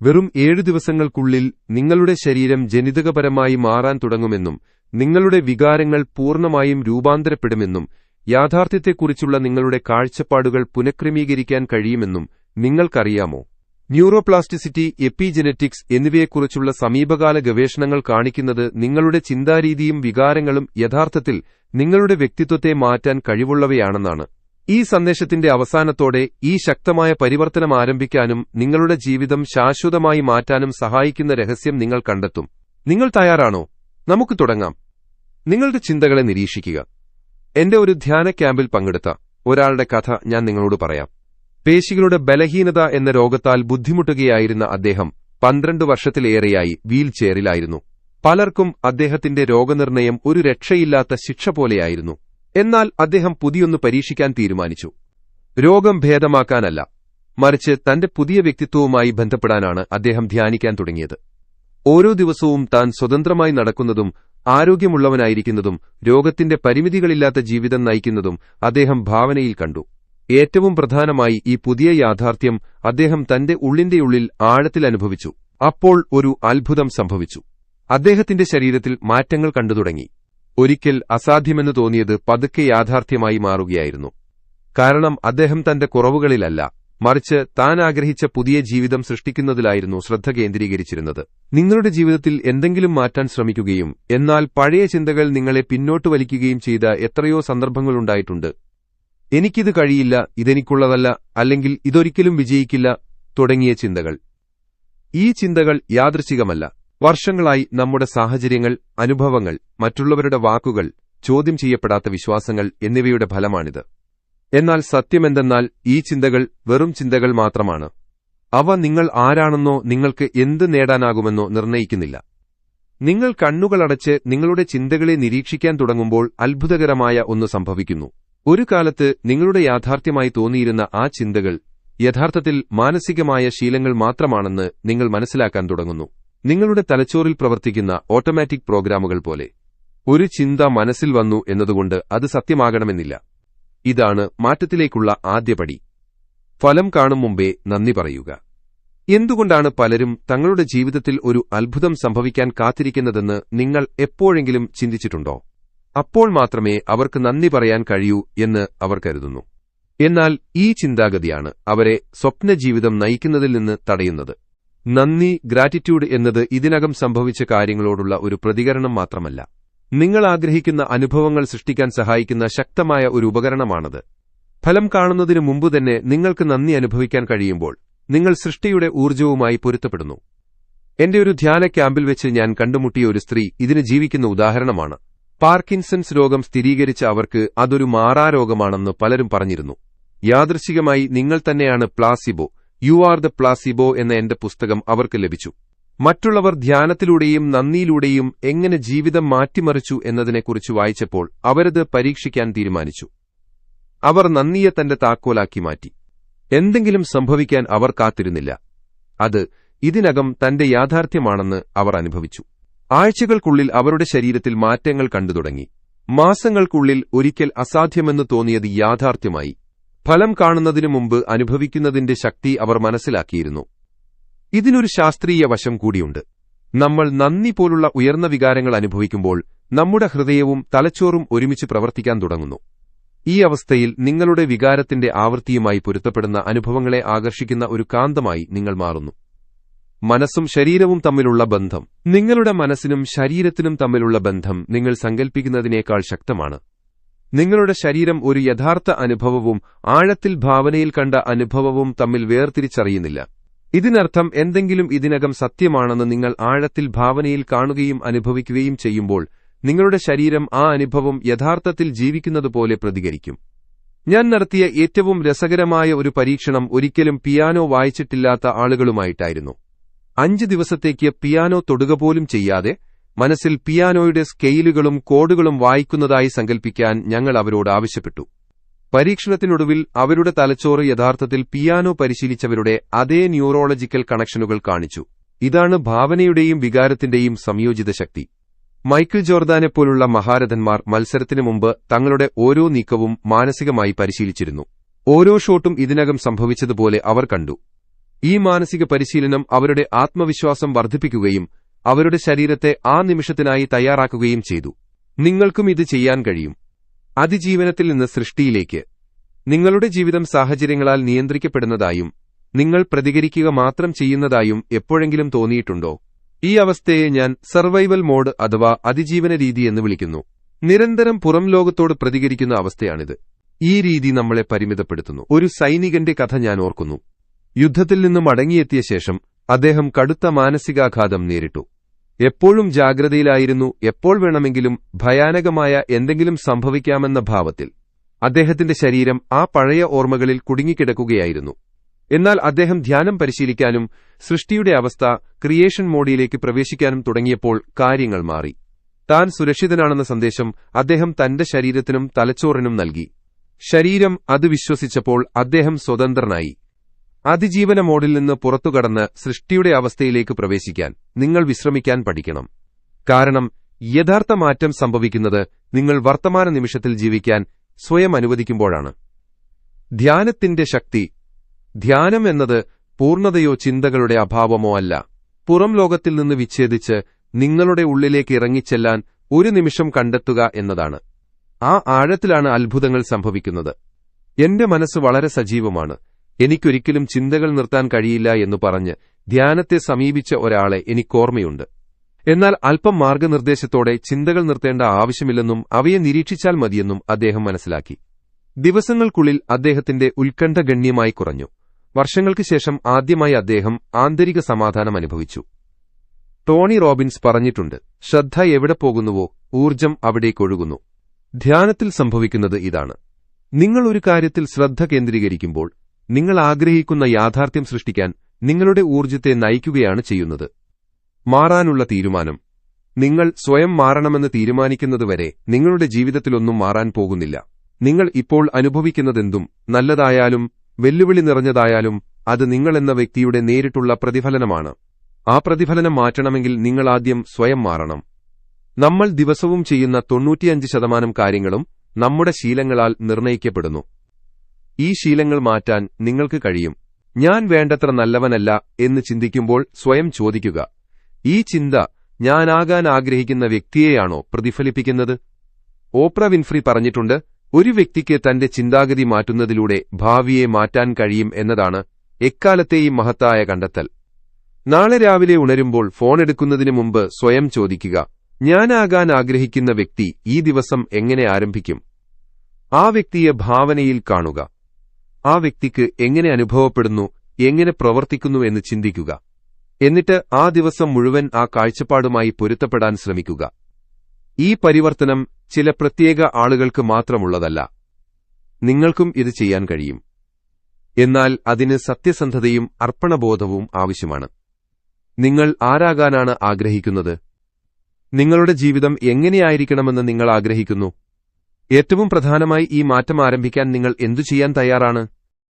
വെറും ഏഴു ദിവസങ്ങൾക്കുള്ളിൽ നിങ്ങളുടെ ശരീരം ജനിതകപരമായി മാറാൻ തുടങ്ങുമെന്നും നിങ്ങളുടെ വികാരങ്ങൾ പൂർണമായും രൂപാന്തരപ്പെടുമെന്നും യാഥാർത്ഥ്യത്തെക്കുറിച്ചുള്ള നിങ്ങളുടെ കാഴ്ചപ്പാടുകൾ പുനഃക്രമീകരിക്കാൻ കഴിയുമെന്നും നിങ്ങൾക്കറിയാമോ? ന്യൂറോപ്ലാസ്റ്റിസിറ്റി എപ്പിജെനറ്റിക്സ് എന്നിവയെക്കുറിച്ചുള്ള സമീപകാല ഗവേഷണങ്ങൾ കാണിക്കുന്നത് നിങ്ങളുടെ ചിന്താരീതിയും വികാരങ്ങളും യഥാർത്ഥത്തിൽ നിങ്ങളുടെ വ്യക്തിത്വത്തെ മാറ്റാൻ കഴിവുള്ളവയാണെന്നാണ്. ഈ സന്ദേശത്തിന്റെ അവസാനത്തോടെ ഈ ശക്തമായ പരിവർത്തനം ആരംഭിക്കാനും നിങ്ങളുടെ ജീവിതം ശാശ്വതമായി മാറ്റാനും സഹായിക്കുന്ന രഹസ്യം നിങ്ങൾ കണ്ടെത്തും. നിങ്ങൾ തയ്യാറാണോ? നമുക്ക് തുടങ്ങാം. നിങ്ങളുടെ ചിന്തകളെ നിരീക്ഷിക്കുക. എന്റെ ഒരു ധ്യാന ക്യാമ്പിൽ പങ്കെടുത്ത ഒരാളുടെ കഥ ഞാൻ നിങ്ങളോട് പറയാം. പേശികളുടെ ബലഹീനത എന്ന രോഗത്താൽ ബുദ്ധിമുട്ടുകയായിരുന്ന അദ്ദേഹം പന്ത്രണ്ട് വർഷത്തിലേറെയായി വീൽ ചെയറിലായിരുന്നു പലർക്കും അദ്ദേഹത്തിന്റെ രോഗനിർണയം ഒരു രക്ഷയില്ലാത്ത ശിക്ഷ പോലെയായിരുന്നു. എന്നാൽ അദ്ദേഹം പുതിയൊന്ന് പരീക്ഷിക്കാൻ തീരുമാനിച്ചു. രോഗം ഭേദമാക്കാനല്ല മറിച്ച് തന്റെ പുതിയ വ്യക്തിത്വവുമായി ബന്ധപ്പെടാനാണ് അദ്ദേഹം ധ്യാനിക്കാൻ തുടങ്ങിയത്. ഓരോ ദിവസവും താൻ സ്വതന്ത്രമായി നടക്കുന്നതും ആരോഗ്യമുള്ളവനായിരിക്കുന്നതും രോഗത്തിന്റെ പരിമിതികളില്ലാത്ത ജീവിതം നയിക്കുന്നതും അദ്ദേഹം ഭാവനയിൽ കണ്ടു. ഏറ്റവും പ്രധാനമായി ഈ പുതിയ യാഥാർത്ഥ്യം അദ്ദേഹം തന്റെ ഉള്ളിന്റെ ഉള്ളിൽ ആഴത്തിൽ അനുഭവിച്ചു. അപ്പോൾ ഒരു അത്ഭുതം സംഭവിച്ചു. അദ്ദേഹത്തിന്റെ ശരീരത്തിൽ മാറ്റങ്ങൾ കണ്ടുതുടങ്ങി. ഒരിക്കൽ അസാധ്യമെന്ന് തോന്നിയത് പതുക്കെ യാഥാർത്ഥ്യമായി മാറുകയായിരുന്നു. കാരണം അദ്ദേഹം തന്റെ കുറവുകളിലല്ല മറിച്ച് താൻ ആഗ്രഹിച്ച പുതിയ ജീവിതം സൃഷ്ടിക്കുന്നതിലായിരുന്നു ശ്രദ്ധ കേന്ദ്രീകരിച്ചിരുന്നത്. നിങ്ങളുടെ ജീവിതത്തിൽ എന്തെങ്കിലും മാറ്റാൻ ശ്രമിക്കുകയും എന്നാൽ പഴയ ചിന്തകൾ നിങ്ങളെ പിന്നോട്ട് വലിക്കുകയും ചെയ്ത എത്രയോ സന്ദർഭങ്ങളുണ്ടായിട്ടുണ്ട്. എനിക്കിത് കഴിയില്ല ഇതെനിക്കുള്ളതല്ല അല്ലെങ്കിൽ ഇതൊരിക്കലും വിജയിക്കില്ല തുടങ്ങിയ ചിന്തകൾ. ഈ ചിന്തകൾ യാദൃശികമല്ല. വർഷങ്ങളായി നമ്മുടെ സാഹചര്യങ്ങൾ അനുഭവങ്ങൾ മറ്റുള്ളവരുടെ വാക്കുകൾ ചോദ്യം ചെയ്യപ്പെടാത്ത വിശ്വാസങ്ങൾ എന്നിവയുടെ ഫലമാണിത്. എന്നാൽ സത്യമെന്തെന്നാൽ ഈ ചിന്തകൾ വെറും ചിന്തകൾ മാത്രമാണ്. അവ നിങ്ങൾ ആരാണെന്നോ നിങ്ങൾക്ക് എന്ത് നേടാനാകുമെന്നോ നിർണയിക്കുന്നില്ല. നിങ്ങൾ കണ്ണുകളടച്ച് നിങ്ങളുടെ ചിന്തകളെ നിരീക്ഷിക്കാൻ തുടങ്ങുമ്പോൾ അത്ഭുതകരമായ ഒന്ന് സംഭവിക്കുന്നു. ഒരു കാലത്ത് നിങ്ങളുടെ യാഥാർത്ഥ്യമായി തോന്നിയിരുന്ന ആ ചിന്തകൾ യഥാർത്ഥത്തിൽ മാനസികമായ ശീലങ്ങൾ മാത്രമാണെന്ന് നിങ്ങൾ മനസ്സിലാക്കാൻ തുടങ്ങുന്നു. നിങ്ങളുടെ തലച്ചോറിൽ പ്രവർത്തിക്കുന്ന ഓട്ടോമാറ്റിക് പ്രോഗ്രാമുകൾ പോലെ ഒരു ചിന്ത മനസ്സിൽ വന്നു എന്നതുകൊണ്ട് അത് സത്യമാകണമെന്നില്ല. ഇതാണ് മാറ്റത്തിലേക്കുള്ള ആദ്യപടി ഫലം കാണും മുമ്പേ നന്ദി പറയുക. എന്തുകൊണ്ടാണ് പലരും തങ്ങളുടെ ജീവിതത്തിൽ ഒരു അത്ഭുതം സംഭവിക്കാൻ കാത്തിരിക്കുന്നതെന്ന് നിങ്ങൾ എപ്പോഴെങ്കിലും ചിന്തിച്ചിട്ടുണ്ടോ? അപ്പോൾ മാത്രമേ അവർക്ക് നന്ദി പറയാൻ കഴിയൂ എന്ന് അവർ കരുതുന്നു. എന്നാൽ ഈ ചിന്താഗതിയാണ് അവരെ സ്വപ്നജീവിതം നയിക്കുന്നതിൽ നിന്ന് തടയുന്നത്. നന്ദി ഗ്രാറ്റിറ്റ്യൂഡ് എന്നത് ഇതിനകം സംഭവിച്ച കാര്യങ്ങളോടുള്ള ഒരു പ്രതികരണം മാത്രമല്ല. നിങ്ങൾ ആഗ്രഹിക്കുന്ന അനുഭവങ്ങൾ സൃഷ്ടിക്കാൻ സഹായിക്കുന്ന ശക്തമായ ഒരു ഉപകരണമാണത്. ഫലം കാണുന്നതിനു മുമ്പ് തന്നെ നിങ്ങൾക്ക് നന്ദി അനുഭവിക്കാൻ കഴിയുമ്പോൾ നിങ്ങൾ സൃഷ്ടിയുടെ ഊർജവുമായി പൊരുത്തപ്പെടുന്നു. എന്റെ ഒരു ധ്യാന ക്യാമ്പിൽ വെച്ച് ഞാൻ കണ്ടുമുട്ടിയ ഒരു സ്ത്രീ ഇതിന് ജീവിക്കുന്ന ഉദാഹരണമാണ്. പാർക്കിൻസൺസ് രോഗം സ്ഥിരീകരിച്ച അവർക്ക് അതൊരു മാറാരോഗമാണെന്ന് പലരും പറഞ്ഞിരുന്നു. യാദൃശികമായി നിങ്ങൾ തന്നെയാണ് placebo you are the placebo എന്ന എന്റെ പുസ്തകം അവർക്ക് ലഭിച്ചു. മറ്റുള്ളവർ ധ്യാനത്തിലൂടെയും നന്ദിയിലൂടെയും എങ്ങനെ ജീവിതം മാറ്റിമറിച്ചു എന്നതിനെക്കുറിച്ച് വായിച്ചപ്പോൾ അവരത് പരീക്ഷിക്കാൻ തീരുമാനിച്ചു. അവർ നന്ദിയെ തന്റെ താക്കോലാക്കി മാറ്റി. എന്തെങ്കിലും സംഭവിക്കാൻ അവർ കാത്തിരുന്നില്ല. അത് ഇതിനകം തന്റെ യാഥാർത്ഥ്യമാണെന്ന് അവർ അനുഭവിച്ചു. ആഴ്ചകൾക്കുള്ളിൽ അവരുടെ ശരീരത്തിൽ മാറ്റങ്ങൾ കണ്ടുതുടങ്ങി. മാസങ്ങൾക്കുള്ളിൽ ഒരിക്കൽ അസാധ്യമെന്ന് തോന്നിയത് യാഥാർത്ഥ്യമായി. ഫലം കാണുന്നതിനു മുമ്പ് അനുഭവിക്കുന്നതിന്റെ ശക്തി അവർ മനസ്സിലാക്കിയിരുന്നു. ഇതിനൊരു ശാസ്ത്രീയ വശം കൂടിയുണ്ട്. നമ്മൾ നന്ദി പോലുള്ള ഉയർന്ന വികാരങ്ങൾ അനുഭവിക്കുമ്പോൾ നമ്മുടെ ഹൃദയവും തലച്ചോറും ഒരുമിച്ച് പ്രവർത്തിക്കാൻ തുടങ്ങുന്നു. ഈ അവസ്ഥയിൽ നിങ്ങളുടെ വികാരത്തിന്റെ ആവൃത്തിയുമായി പൊരുത്തപ്പെടുന്ന അനുഭവങ്ങളെ ആകർഷിക്കുന്ന ഒരു കാന്തമായി നിങ്ങൾ മാറുന്നു. മനസ്സും ശരീരവും തമ്മിലുള്ള ബന്ധം. നിങ്ങളുടെ മനസ്സിനും ശരീരത്തിനും തമ്മിലുള്ള ബന്ധം നിങ്ങൾ സങ്കൽപ്പിക്കുന്നതിനേക്കാൾ ശക്തമാണ്. നിങ്ങളുടെ ശരീരം ഒരു യഥാർത്ഥ അനുഭവവും ആഴത്തിൽ ഭാവനയിൽ കണ്ട അനുഭവവും തമ്മിൽ വേർതിരിച്ചറിയുന്നില്ല. ഇതിനർത്ഥം എന്തെങ്കിലും ഇതിനകം സത്യമാണെന്ന് നിങ്ങൾ ആഴത്തിൽ ഭാവനയിൽ കാണുകയും അനുഭവിക്കുകയും ചെയ്യുമ്പോൾ നിങ്ങളുടെ ശരീരം ആ അനുഭവം യഥാർത്ഥത്തിൽ ജീവിക്കുന്നതുപോലെ പ്രതികരിക്കും. ഞാൻ നടത്തിയ ഏറ്റവും രസകരമായ ഒരു പരീക്ഷണം ഒരിക്കലും പിയാനോ വായിച്ചിട്ടില്ലാത്ത ആളുകളുമായിട്ടായിരുന്നു. അഞ്ച് ദിവസത്തേക്ക് പിയാനോ തൊടുക പോലും ചെയ്യാതെ മനസ്സിൽ പിയാനോയുടെ സ്കെയിലുകളും കോഡുകളും വായിക്കുന്നതായി സങ്കൽപ്പിക്കാൻ ഞങ്ങൾ അവരോട് ആവശ്യപ്പെട്ടു. പരീക്ഷണത്തിനൊടുവിൽ അവരുടെ തലച്ചോറ് യഥാർത്ഥത്തിൽ പിയാനോ പരിശീലിച്ചവരുടെ അതേ ന്യൂറോളജിക്കൽ കണക്ഷനുകൾ കാണിച്ചു. ഇതാണ് ഭാവനയുടെയും വികാരത്തിന്റെയും സംയോജിത ശക്തി. മൈക്കിൾ ജോർദാനെപ്പോലുള്ള മഹാരഥന്മാർ മത്സരത്തിനു മുമ്പ് തങ്ങളുടെ ഓരോ നീക്കവും മാനസികമായി പരിശീലിച്ചിരുന്നു. ഓരോ ഷോട്ടും ഇതിനകം സംഭവിച്ചതുപോലെ അവർ കണ്ടു. ഈ മാനസിക പരിശീലനം അവരുടെ ആത്മവിശ്വാസം വർദ്ധിപ്പിക്കുകയും അവരുടെ ശരീരത്തെ ആ നിമിഷത്തിനായി തയ്യാറാക്കുകയും ചെയ്തു. നിങ്ങൾക്കും ഇത് ചെയ്യാൻ കഴിയും. അതിജീവനത്തിൽ നിന്ന് സൃഷ്ടിയിലേക്ക്. നിങ്ങളുടെ ജീവിതം സാഹചര്യങ്ങളാൽ നിയന്ത്രിക്കപ്പെടുന്നതായും നിങ്ങൾ പ്രതികരിക്കുക മാത്രം ചെയ്യുന്നതായും എപ്പോഴെങ്കിലും തോന്നിയിട്ടുണ്ടോ? ഈ അവസ്ഥയെ ഞാൻ സർവൈവൽ മോഡ് അഥവാ അതിജീവന രീതി എന്ന് വിളിക്കുന്നു. നിരന്തരം പുറം ലോകത്തോട് പ്രതികരിക്കുന്ന അവസ്ഥയാണിത്. ഈ രീതി നമ്മളെ പരിമിതപ്പെടുത്തുന്നു. ഒരു സൈനികന്റെ കഥ ഞാൻ ഓർക്കുന്നു. യുദ്ധത്തിൽ നിന്നും മടങ്ങിയെത്തിയ ശേഷം അദ്ദേഹം കടുത്ത മാനസികാഘാതം നേരിട്ടു. എപ്പോഴും ജാഗ്രതയിലായിരുന്നു എപ്പോൾ വേണമെങ്കിലും ഭയാനകമായ എന്തെങ്കിലും സംഭവിക്കാമെന്ന ഭാവത്തിൽ. അദ്ദേഹത്തിന്റെ ശരീരം ആ പഴയ ഓർമ്മകളിൽ കുടുങ്ങിക്കിടക്കുകയായിരുന്നു. എന്നാൽ അദ്ദേഹം ധ്യാനം പരിശീലിക്കാനും സൃഷ്ടിയുടെ അവസ്ഥ ക്രിയേഷൻ മോഡിയിലേക്ക് പ്രവേശിക്കാനും തുടങ്ങിയപ്പോൾ കാര്യങ്ങൾ മാറി. താൻ സുരക്ഷിതനാണെന്ന സന്ദേശം അദ്ദേഹം തന്റെ ശരീരത്തിനും തലച്ചോറിനും നൽകി. ശരീരം അത് വിശ്വസിച്ചപ്പോൾ അദ്ദേഹം സ്വതന്ത്രനായി. അതിജീവന മോഡിൽ നിന്ന് പുറത്തുകടന്ന് സൃഷ്ടിയുടെ അവസ്ഥയിലേക്ക് പ്രവേശിക്കാൻ നിങ്ങൾ വിശ്രമിക്കാൻ പഠിക്കണം. കാരണം യഥാർത്ഥ മാറ്റം സംഭവിക്കുന്നത് നിങ്ങൾ വർത്തമാന നിമിഷത്തിൽ ജീവിക്കാൻ സ്വയം അനുവദിക്കുമ്പോഴാണ്. ധ്യാനത്തിന്റെ ശക്തി ധ്യാനം എന്നത് പൂർണതയോ ചിന്തകളുടെ അഭാവമോ അല്ല. പുറം ലോകത്തിൽ നിന്ന് വിച്ഛേദിച്ച് നിങ്ങളുടെ ഉള്ളിലേക്ക് ഇറങ്ങിച്ചെല്ലാൻ ഒരു നിമിഷം കണ്ടെത്തുക എന്നതാണ്. ആ ആഴത്തിലാണ് അത്ഭുതങ്ങൾ സംഭവിക്കുന്നത്. എന്റെ മനസ്സ് വളരെ സജീവമാണ്. എനിക്കൊരിക്കലും ചിന്തകൾ നിർത്താൻ കഴിയില്ല എന്ന് പറഞ്ഞ് ധ്യാനത്തെ സമീപിച്ച ഒരാളെ എനിക്കോർമ്മയുണ്ട്. എന്നാൽ അല്പം മാർഗനിർദ്ദേശത്തോടെ ചിന്തകൾ നിർത്തേണ്ട ആവശ്യമില്ലെന്നും അവയെ നിരീക്ഷിച്ചാൽ മതിയെന്നും അദ്ദേഹം മനസ്സിലാക്കി. ദിവസങ്ങൾക്കുള്ളിൽ അദ്ദേഹത്തിന്റെ ഉത്കണ്ഠ ഗണ്യമായി കുറഞ്ഞു. വർഷങ്ങൾക്ക് ശേഷം ആദ്യമായി അദ്ദേഹം ആന്തരിക സമാധാനം അനുഭവിച്ചു. ടോണി റോബിൻസ് പറഞ്ഞിട്ടുണ്ട് ശ്രദ്ധ എവിടെ പോകുന്നുവോ ഊർജം അവിടേക്കൊഴുകുന്നു ധ്യാനത്തിൽ സംഭവിക്കുന്നത് ഇതാണ്. നിങ്ങൾ ഒരു കാര്യത്തിൽ ശ്രദ്ധ കേന്ദ്രീകരിക്കുമ്പോൾ നിങ്ങൾ ആഗ്രഹിക്കുന്ന യാഥാർത്ഥ്യം സൃഷ്ടിക്കാൻ നിങ്ങളുടെ ഊർജത്തെ നയിക്കുകയാണ് ചെയ്യുന്നത്. മാറാനുള്ള തീരുമാനം. നിങ്ങൾ സ്വയം മാറണമെന്ന് തീരുമാനിക്കുന്നതുവരെ നിങ്ങളുടെ ജീവിതത്തിലൊന്നും മാറാൻ പോകുന്നില്ല. നിങ്ങൾ ഇപ്പോൾ അനുഭവിക്കുന്നതെന്തും നല്ലതായാലും വെല്ലുവിളി നിറഞ്ഞതായാലും അത് നിങ്ങളെന്ന വ്യക്തിയുടെ നേരിട്ടുള്ള പ്രതിഫലനമാണ്. ആ പ്രതിഫലനം മാറ്റണമെങ്കിൽ നിങ്ങൾ ആദ്യം സ്വയം മാറണം. നമ്മൾ ദിവസവും ചെയ്യുന്ന തൊണ്ണൂറ്റിയഞ്ച് ശതമാനം കാര്യങ്ങളും നമ്മുടെ ശീലങ്ങളാൽ നിർണയിക്കപ്പെടുന്നു ഈ ശീലങ്ങൾ മാറ്റാൻ നിങ്ങൾക്ക് കഴിയും. ഞാൻ വേണ്ടത്ര നല്ലവനല്ല എന്ന് ചിന്തിക്കുമ്പോൾ സ്വയം ചോദിക്കുക. ഈ ചിന്ത ഞാനാകാൻ ആഗ്രഹിക്കുന്ന വ്യക്തിയെയാണോ പ്രതിഫലിപ്പിക്കുന്നത്? ഓപ്ര വിൻഫ്രി പറഞ്ഞിട്ടുണ്ട് ഒരു വ്യക്തിക്ക് തന്റെ ചിന്താഗതി മാറ്റുന്നതിലൂടെ ഭാവിയെ മാറ്റാൻ കഴിയും എന്നതാണ് എക്കാലത്തെയും മഹത്തായ കണ്ടെത്തൽ. നാളെ രാവിലെ ഉണരുമ്പോൾ ഫോൺ എടുക്കുന്നതിനു മുമ്പ് സ്വയം ചോദിക്കുക ഞാനാകാൻ ആഗ്രഹിക്കുന്ന വ്യക്തി ഈ ദിവസം എങ്ങനെ ആരംഭിക്കും? ആ വ്യക്തിയെ ഭാവനയിൽ കാണുക. ആ വ്യക്തിക്ക് എങ്ങനെ അനുഭവപ്പെടുന്നു എങ്ങനെ പ്രവർത്തിക്കുന്നു എന്ന് ചിന്തിക്കുക. എന്നിട്ട് ആ ദിവസം മുഴുവൻ ആ കാഴ്ചപ്പാടുമായി പൊരുത്തപ്പെടാൻ ശ്രമിക്കുക. ഈ പരിവർത്തനം ചില പ്രത്യേക ആളുകൾക്ക് മാത്രമുള്ളതല്ല. നിങ്ങൾക്കും ഇത് ചെയ്യാൻ കഴിയും. എന്നാൽ അതിന് സത്യസന്ധതയും അർപ്പണബോധവും ആവശ്യമാണ്. നിങ്ങൾ ആരാകാനാണ് ആഗ്രഹിക്കുന്നത്? നിങ്ങളുടെ ജീവിതം എങ്ങനെയായിരിക്കണമെന്ന് നിങ്ങൾ ആഗ്രഹിക്കുന്നു? ഏറ്റവും പ്രധാനമായി ഈ മാറ്റം ആരംഭിക്കാൻ നിങ്ങൾ എന്തു ചെയ്യാൻ തയ്യാറാണ്?